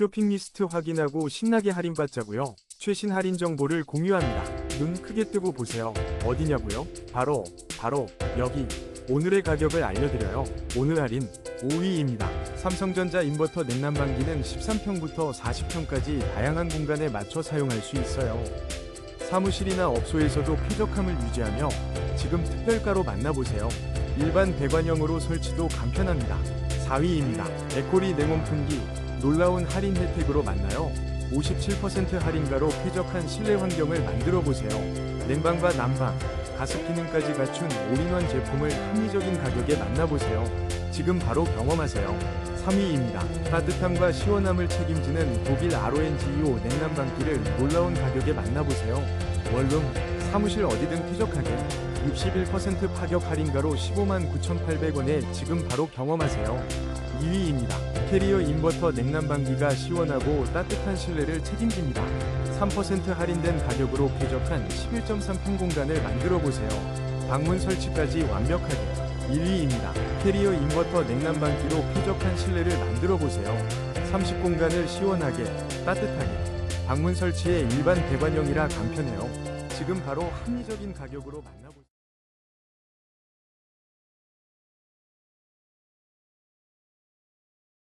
쇼핑 리스트 확인하고 신나게 할인받자고요. 최신 할인 정보를 공유합니다. 눈 크게 뜨고 보세요. 어디냐고요? 바로 바로 여기. 오늘의 가격을 알려드려요. 오늘 할인 5위입니다. 삼성전자 인버터 냉난방기는 13평부터 40평까지 다양한 공간에 맞춰 사용할 수 있어요. 사무실이나 업소에서도 쾌적함을 유지하며 지금 특별가로 만나보세요. 일반 배관형으로 설치도 간편합니다. 4위입니다. 에코리 냉온풍기 놀라운 할인 혜택으로 만나요. 57% 할인가로 쾌적한 실내 환경을 만들어 보세요. 냉방과 난방, 가습 기능까지 갖춘 올인원 제품을 합리적인 가격에 만나보세요. 지금 바로 경험하세요. 3위입니다. 따뜻함과 시원함을 책임지는 독일 RONGEO 냉난방기를 놀라운 가격에 만나보세요. 원룸, 사무실 어디든 쾌적하게 61% 파격 할인가로 15만 9,800원에 지금 바로 경험하세요. 2위입니다. 캐리어 인버터 냉난방기가 시원하고 따뜻한 실내를 책임집니다. 3% 할인된 가격으로 쾌적한 11.3평 공간을 만들어 보세요. 방문 설치까지 완벽하게 1위입니다. 캐리어 인버터 냉난방기로 쾌적한 실내를 만들어 보세요. 30공간을 시원하게 따뜻하게 방문 설치에 일반 대관형이라 간편해요. 지금 바로 합리적인 가격으로 만나보세요.